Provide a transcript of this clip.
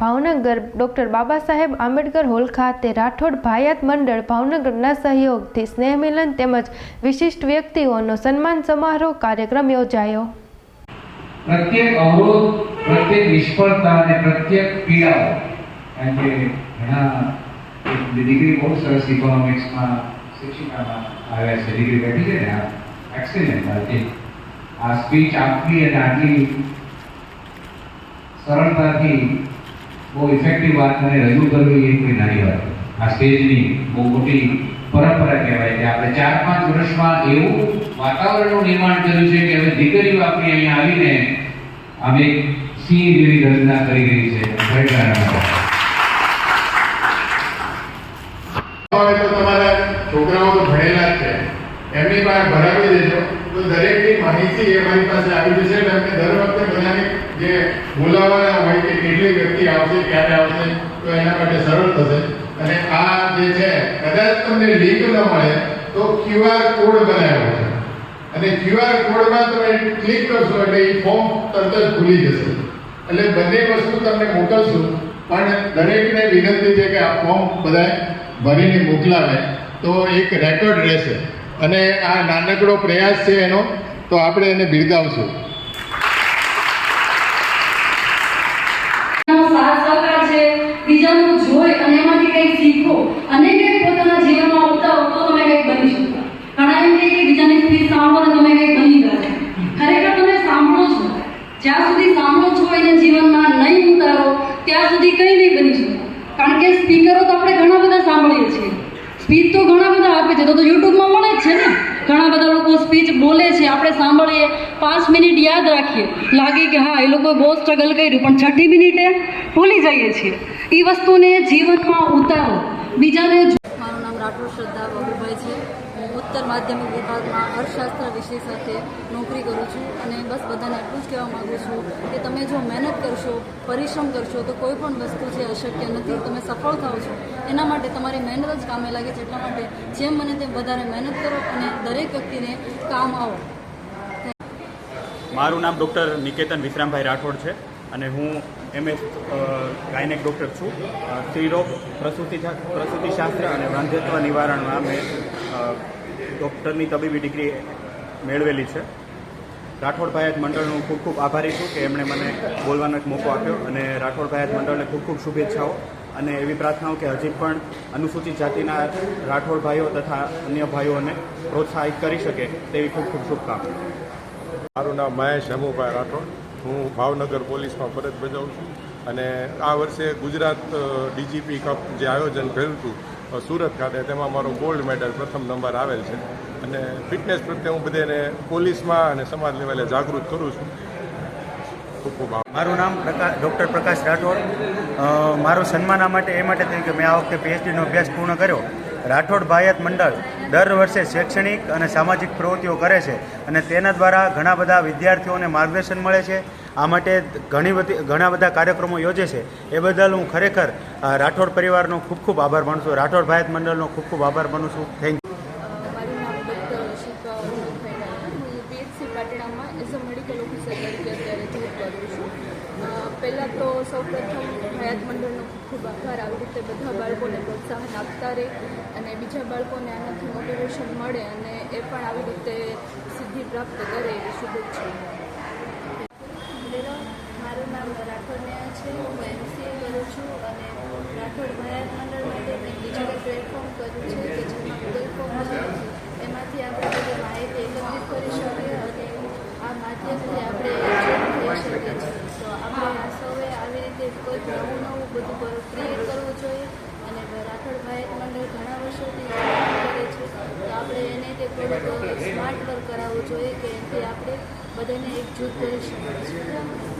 Bhavnagar doctor Baba Saheb Ambedkar hall ખાતે રાઠોડ ભાયાત મંડળ ભાવનગરના સહયોગથી સ્નેહમિલન તેમજ વિશિષ્ટ વ્યક્તિઓનો સન્માન સમારોહ કાર્યક્રમ યોજાયો. પ્રત્યેક અવરોધ, પ્રત્યેક નિષ્ફળતા અને પ્રત્યેક પીડાઓ. કારણ ઘણા ડિગ્રી બહુ સરસ ઇકોનોમિક્સમાં શિક્ષિકામાં આવ્યા છે. ડિગ્રી બેઠી છે ને આ એક્સિલેન્ટ આ સ્પીચ આપવી અને આટલી સરળતાથી બહુ ઇફેક્ટિવ વાત અને રજૂ કરવી એ કોઈ નાની વાત. આ સ્ટેજની બહુ મોટી પરંપરા કહેવાય કે આપણે ચાર પાંચ વર્ષમાં એવું વાતાવરણનું નિર્માણ કર્યું છે કે હવે દીકરીઓ આપણી અહીંયા આવીને અમે સિંહ જેવી રચના કરી રહી છે. તમારા છોકરાઓ તો ભણેલા જ છે. એમની પાસે ભરાવી દેજો. તો દરેકની માહિતી એ મારી પાસે આવી જશે દર વખતે બધાને જે બોલાવવાના હોય કે કેટલી વ્યક્તિ આવશે, ક્યારે આવશે, તો એના માટે સરળ થશે. અને આ જે છે, કદાચ તમને લિંક ન મળે, તો ક્યુઆર કોડ બનાવ્યો છે અને ક્યુઆર કોડમાં તમે ક્લિક કરશો એટલે એ ફોર્મ તરત જ ખુલી જશે. એટલે બંને વસ્તુ તમને મોકલશું, પણ દરેકને વિનંતી છે કે આ ફોર્મ બધાએ ભરીને મોકલાવે, તો એક રેકોર્ડ રહેશે. અને આ નાનકડો પ્રયાસ છે એનો, તો આપણે એને બિરદાવશું નો સાથ સહકાર છે બીજાનું જોઈ અને એમાંથી કંઈક શીખો અને કંઈક પોતાના જીવનમાં ઉતારો તો તમે કંઈક બની શકો ઘણા એમ કહે કે સાંભળો તમે કંઈક બની ગયા ખરેખર તમે સાંભળો છો. જ્યાં સુધી સાંભળો છો એને જીવનમાં નહીં ઉતારો, ત્યાં સુધી કંઈ નહીં બની શકો. કારણ કે સ્પીકરો તો આપણે ઘણા બધા સાંભળીએ છીએ. સ્પીચ તો ઘણા બધા આપે છે. તો તો યુટ્યુબમાં મળે જ છે ને. ઘણા બધા લોકો સ્પીચ બોલે છે. આપણે સાંભળીએ. પાંચ મિનિટ યાદ રાખીએ. લાગે કે હા, એ લોકોએ બહુ સ્ટ્રગલ કર્યું, પણ છઠ્ઠી મિનિટે ભૂલી જઈએ છીએ. એ વસ્તુને જીવનમાં ઉતારો. બીજાને મારું નામ રાઠોડ શ્રદ્ધા બાબુભાઈ છે. ઉત્તર માધ્યમિક વિભાગમાં અર્થશાસ્ત્ર વિષય સાથે નોકરી કરું છું અને બસ બધાને એટલું જ કહેવા માગું છું કે તમે જો મહેનત કરશો, પરિશ્રમ કરશો, તો કોઈ પણ વસ્તુ છે અશક્ય નથી, તમે સફળ થાઓ છો. એના માટે તમારી મહેનત જ કામે લાગે છે. એટલા માટે જેમ મને તેમ વધારે મહેનત કરો અને દરેક વ્યક્તિને કામ આવો. મારું નામ ડૉક્ટર નિકેતન વિશ્રામભાઈ રાઠોડ છે અને હું એમએસ ગાયનેક ડૉક્ટર છું. સ્ત્રીરોગ પ્રસૂતિ પ્રસૂતિશાસ્ત્ર અને વંધ્યત્વ નિવારણમાં મેં ડૉક્ટરની તબીબી ડિગ્રી મેળવેલી છે. રાઠોડ ભાયાત મંડળનો ખૂબ ખૂબ આભારી છું કે એમણે મને બોલવાનો એક મોકો આપ્યો અને રાઠોડ ભાયાત મંડળને ખૂબ ખૂબ શુભેચ્છાઓ અને એવી પ્રાર્થનાઓ કે હજી પણ અનુસૂચિત જાતિના રાઠોડ ભાઈઓ તથા અન્ય ભાઈઓને પ્રોત્સાહિત કરી શકે તેવી ખૂબ ખૂબ શુભકામના. મારું નામ મહેશ હેમુભાઈ રાઠોડ. હું ભાવનગર પોલીસમાં ફરજ બજાવું છું. અને આ વર્ષે ગુજરાત ડીજીપી કપ જે આયોજન કર્યું હતું સુરત ખાતે, તેમાં મારો ગોલ્ડ મેડલ પ્રથમ નંબર આવેલ છે. અને ફિટનેસ પ્રત્યે હું બધાને પોલીસમાં અને સમાજ લેવલે જાગૃત કરું છું. મારું નામ પ્રકાશ ડૉક્ટર પ્રકાશ રાઠોડ. મારું સન્માન આ માટે એ માટે થયું કે મેં આ વખતે પીએચડીનો અભ્યાસ પૂર્ણ કર્યો. રાઠોડ ભાયત મંડળ દર વર્ષે શૈક્ષણિક અને સામાજિક પ્રવૃત્તિઓ કરે છે અને તેના દ્વારા ઘણા બધા વિદ્યાર્થીઓને માર્ગદર્શન મળે છે. આ માટે ઘણી બધી ઘણા બધા કાર્યક્રમો યોજે છે. એ બદલ હું ખરેખર રાઠોડ પરિવારનો ખૂબ ખૂબ આભાર માનું છું. રાઠોડ ભારત મંડળનો ખૂબ ખૂબ આભાર માનું છું. થેન્ક અ, પહેલાં તો સૌપ્રથમ હયાત મંડળનો ખૂબ ખૂબ આભાર. આવી રીતે બધા બાળકોને પ્રોત્સાહન આપતા રહે અને બીજા બાળકોને આનાથી મોટિવેશન મળે અને એ પણ આવી રીતે સિદ્ધિ પ્રાપ્ત કરે એવી શુભેચ્છા હેલો મારું નામ રાઠોડ છે. હું એમસીએ કરું છું અને રાઠોડ ભારત મંડળ માટે મેં પ્લેટફોર્મ કર્યું છે કે જેમાં છે એમાંથી આપણે માહિતી એકત્રિત કરી શકીએ અને આ માધ્યમથી આપણે થઈ શકીએ છીએ. તો આપણે સૌએ આવી રીતે કોઈ નવું નવું બધું ક્રિએટ કરવું જોઈએ અને રાઠોડ મંડળ ઘણા વર્ષોથી તો આપણે એને તે સ્માર્ટ વર્ક કરાવવું જોઈએ કે એનાથી આપણે બધાને એકજૂથ કરી શકીએ છીએ.